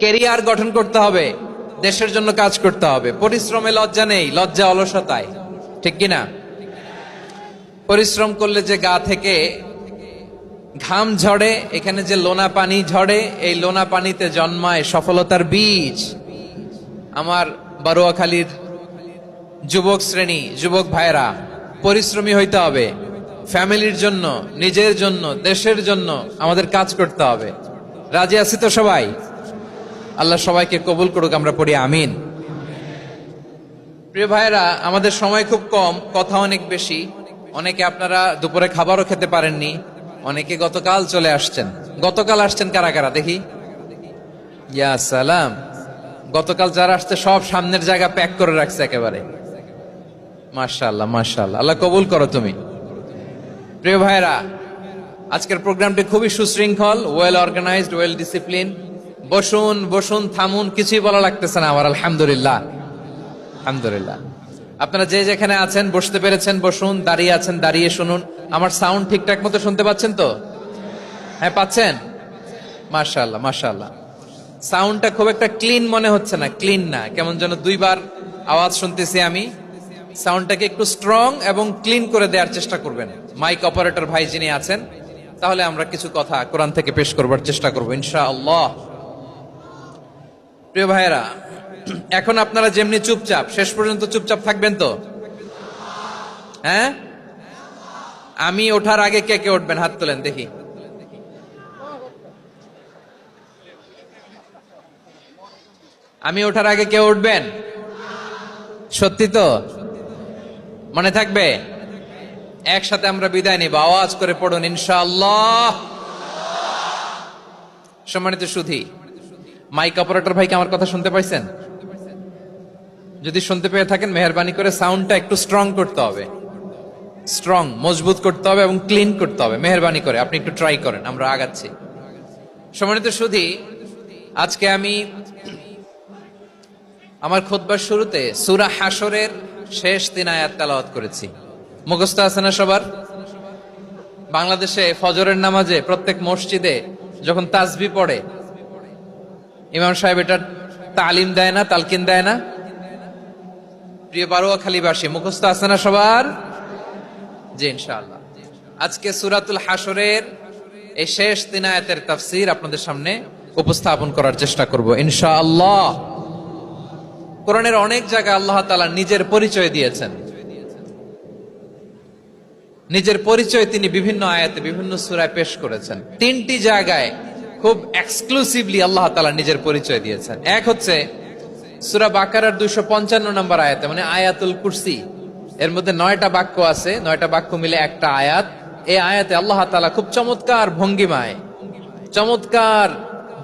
Career গঠন করতে হবে, দেশের জন্য কাজ করতে হবে। পরিশ্রমে লজ্জা নেই, লজ্জা অলসতায়। ঠিক কিনা পরিশ্রম করলে যে গা থেকে ঘাম ঝরে, এখানে যে লোনা পানি ঝরে, এই লোনা পানিতে জন্মায় সফলতার বীজ। আমার বারোয়াখালীর যুবক শ্রেণি, যুবক ভাইরা পরিশ্রমী হইতে হবে। ফ্যামিলির জন্য, নিজের জন্য, দেশের জন্য আমাদের কাজ করতে হবে। রাজি আছি তো সবাই? আল্লাহ সবাইকে কবুল করুক, আমরা পড়ি আমিন। প্রিয় ভাইরা আমাদের সময় খুব কম, কথা অনেক বেশি। অনেকে আপনারা দুপুরে খাবারও খেতে পারেননি, অনেকে গতকাল চলে আসছেন। গতকাল আসছেন কারা কারা, দেখি? ইয়া সালাম। গতকাল যারা আসছে, সব সামনের জায়গা প্যাক করে রাখছে একেবারে। মাশাআল্লাহ মাশাআল্লাহ। আল্লাহ কবুল করো তুমি। প্রিয় ভাইরা আজকের প্রোগ্রামটি খুবই সুশৃঙ্খল ওয়েল অর্গানাইজড ওয়েল ডিসিপ্লিন বসুন বসুন, থামুন, কিছুই বলা লাগতেছে না আমার, আলহামদুলিল্লাহ। আলহামদুলিল্লাহ। আপনারা যে যেখানে আছেন, বসতে পেরেছেন, বসুন, দাঁড়িয়ে আছেন, দাঁড়িয়ে শুনুন। আমার সাউন্ড ঠিকঠাক মতো শুনতে পাচ্ছেন তো? হ্যাঁ পাচ্ছেন? মাশাআল্লাহ মাশাআল্লাহ। সাউন্ডটা খুব একটা ক্লিন মনে হচ্ছে না, ক্লিন না। কেমন যেন দুইবার আওয়াজ শুনতেছি আমি। সাউন্ডটাকে একটু স্ট্রং এবং ক্লিন করে দেওয়ার চেষ্টা করবেন। মাইক অপারেটর ভাই যিনি আছেন, তাহলে আমরা কিছু কথা কোরআন থেকে পেশ করবার চেষ্টা করব, ইনশাআল্লাহ। প্রিয় ভাইয়েরা, এখন আপনারা যেমনি চুপচাপ, শেষ পর্যন্ত চুপচাপ থাকবেন তো? হ্যাঁ? আমি ওঠার আগে কে কে উঠবেন? হাত তোলেন, দেখি। আমি ওঠার আগে কে উঠবেন? সত্যি তো? মনে থাকবে? একসাথে আমরা বিদায় নিব। আওয়াজ করে পড়ুন, ইনশাআল্লাহ। সম্মানিত সুধী মাইক অপারেটর ভাইকে আমার কথা শুনতে পাইছেন? যদি শুনতে পেয়ে থাকেন, মেহরবানি করে সাউন্ডটা একটু স্ট্রং করতে হবে। স্ট্রং মজবুত করতে হবে এবং ক্লিন করতে হবে। মেহরবানি করে, আপনি একটু ট্রাই করেন, আমরা আগাচ্ছি। সম্মানিত সুধী, আজকে আমি আমার খোদবার শুরুতে সুরা হাসরের শেষ তিন আয়াত তেলাওয়াত করেছি। মুখস্থ আছে না সবার? বাংলাদেশে ফজরের নামাজে প্রত্যেক মসজিদে যখন তাজবি পড়ে ইমাম সাহেব এটা তালিম দেয় না, তালকিন দেয় না। প্রিয় বারোয়াখালীবাসী মুখস্থ আছে না সবার? জি, ইনশাআল্লাহ। আজকে সুরাতুল হাসরের এই শেষ তিন আয়াতের তাফসির আপনাদের সামনে উপস্থাপন করার চেষ্টা করব, ইনশাআল্লাহ। কোরআনের অনেক জায়গায় আল্লাহ তাআলা নিজের পরিচয় দিয়েছেন। নিজের পরিচয় তিনি বিভিন্ন আয়াতে, বিভিন্ন সুরায় পেশ করেছেন। তিনটি জায়গায় খুব এক্সক্লুসিভলি আল্লাহ তালা নিজের পরিচয় দিয়েছেন। এক হচ্ছে সুরা বাকারার দুইশো পঞ্চান্ন নম্বর আয়াতে মানে আয়াতুল কুরসি। এর মধ্যে নয়টা বাক্য আছে, নয়টা বাক্য মিলে একটা আয়াত। এই আয়াতে আল্লাহ তালা খুব চমৎকার ভঙ্গিমায়, চমৎকার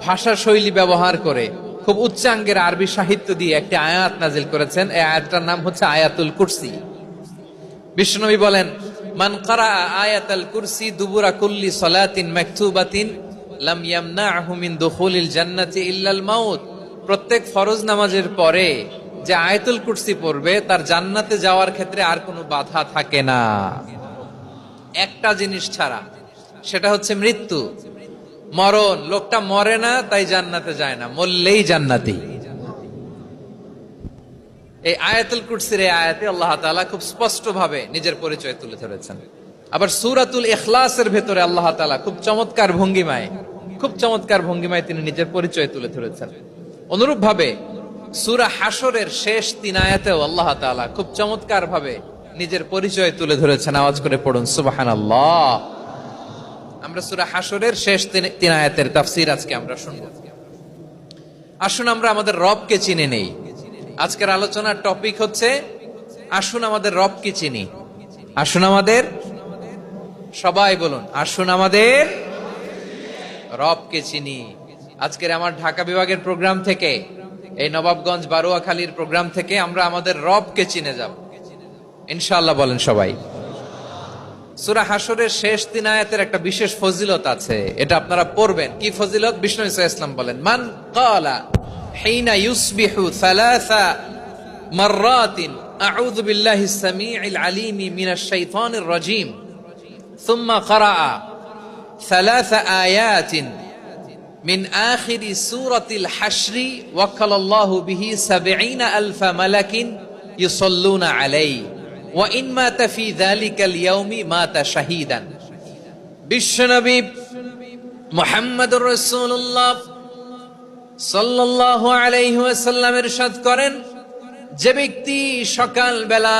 ভাষা শৈলী ব্যবহার করে, খুব উচ্চাঙ্গের আরবি সাহিত্য দিয়ে একটি আয়াত নাজিল করেছেন। এই আয়াতটার নাম হচ্ছে আয়াতুল কুরসি। বিষ্ণুনবী বলেন, মান কারা আয়াতাল কুরসি দুবুরা কুল্লি সলাতিন মাকতুবাতিন প্রত্যেক ফরজ নামাজের পরে যে আয়াতুল পড়বে, তার জান্নাতে যাওয়ার ক্ষেত্রে আর কোনো বাধা থাকে না। একটা জিনিস ছাড়া, সেটা হচ্ছে মৃত্যু। মরণ, লোকটা মরে না, তাই জান্নাতে যায় না, মরলেই জান্নাতি। এই আয়াতুল কুরসির এই আয়াতে আল্লাহ তাআলা খুব স্পষ্ট ভাবে নিজের পরিচয় তুলে ধরেছেন। আবার সুরাতুল ইখলাসের ভেতরে আল্লাহ তাআলা খুব চমৎকার ভঙ্গিমায়, খুব চমৎকার ভঙ্গিমায় তিনি নিজের পরিচয় তুলে ধরেছেন। অনুরূপ ভাবে সূরা হাসরের শেষ তিন আয়াতেও আল্লাহ তাআলা খুব চমৎকার ভাবে নিজের পরিচয় তুলে ধরেছেন। আওয়াজ করে পড়ুন, সুবহানাল্লাহ। আমরা সূরা হাসরের শেষ তিন আয়াতের তাফসীর আজকে আমরা শুনব। আসুন আমরা আমাদের রবকে চিনে নেই। আজকের আলোচনার টপিক হচ্ছে, আসুন আমাদের রবকে চিনি। আসুন আমাদের সবাই বলুন, আসুন আমাদের রবকে চিনি। আজকের আমার ঢাকা বিভাগের প্রোগ্রাম থেকে, এই নবাবগঞ্জ বারুয়াখালীর প্রোগ্রাম থেকে আমরা আমাদের রবকে চিনে যাব। ইনশাআল্লাহ বলেন সবাই। সুরা হাসরের শেষ তিন আয়াতের একটা বিশেষ ফজিলত আছে, এটা আপনারা পড়বেন। কি ফজিলত? বিষ্ণু ইসা ইসলাম বলেন, মান কালা হিনা ইউসবিহু সালাসা মাররাতিন, আউযু বিল্লাহি সামিউল আলিম মিনাশ শাইতানির রাজিম। ثم قرأ ثلاث آيات মিন আখিরি সূরাতিল হাশরি ওয়াক্কালাল্লাহু বিহি 70 আলফা মালাকিন ইউসাল্লুনা আলাইহি ওয়া ইন মাতা ফি যালিকাল ইয়াউমি মাতা শাহীদান বিশ্বনবী মুহাম্মদুর রাসূলুল্লাহ সাল্লাল্লাহু আলাইহি ওয়াসাল্লাম ইরশাদ করেন যে ব্যক্তি সকাল বেলা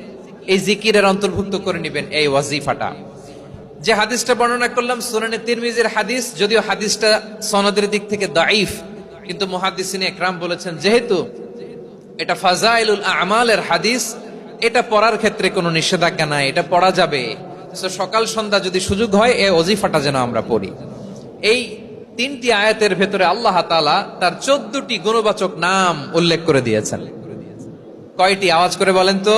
এই জিকিরের অন্তর্ভুক্ত করে নেবেন এই ওয়াজিফাটা। যে হাদিসটা বর্ণনা করলাম, সুনানে তিরমিজির হাদিস, যদিও হাদিসটা সনদের দিক থেকে দাইফ কিন্তু মুহাদ্দিসিনে একরাম বলেছেন, যেহেতু এটা ফাজাইলুল আমালের হাদিস, এটা পড়ার ক্ষেত্রে কোনো নিষেধাজ্ঞা নাই, এটা পড়া যাবে। সকাল সন্ধ্যা যদি সুযোগ হয়, এই অজিফাটা যেন আমরা পড়ি। এই তিনটি আয়াতের ভেতরে আল্লাহ তাআলা তার চোদ্দটি গুণবাচক নাম উল্লেখ করে দিয়েছেন। কয়টি? আওয়াজ করে বলেন তো।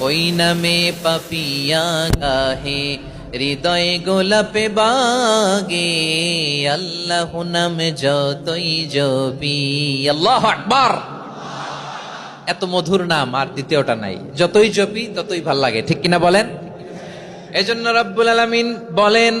ওই নামে পাপিয়া গাহে, হৃদয় গোলাপে বাগে। আল্লাহ নাম যতই জবি আল্লাহ আকবার। এত মধুর নাম আর দ্বিতীয়টা নাই। যতই জপি, ততই ভালো লাগে। ঠিক কিনা বলেন? এজন্য রব্বুল আলমিন বলেন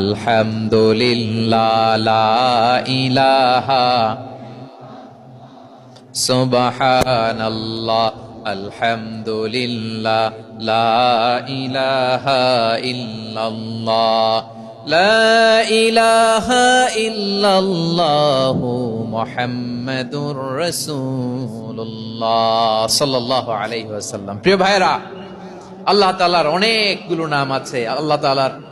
আলহামদুলিল্লাহ, লা ইলাহা আলহামদুলিল্লাহ, লা ইলাহা ইল্লাল্লাহ, লা ইলাহা ইল্লাল্লাহ প্রিয় ভাইরা আল্লাহ তালার অনেকগুলো নাম আছে। আল্লাহ তালার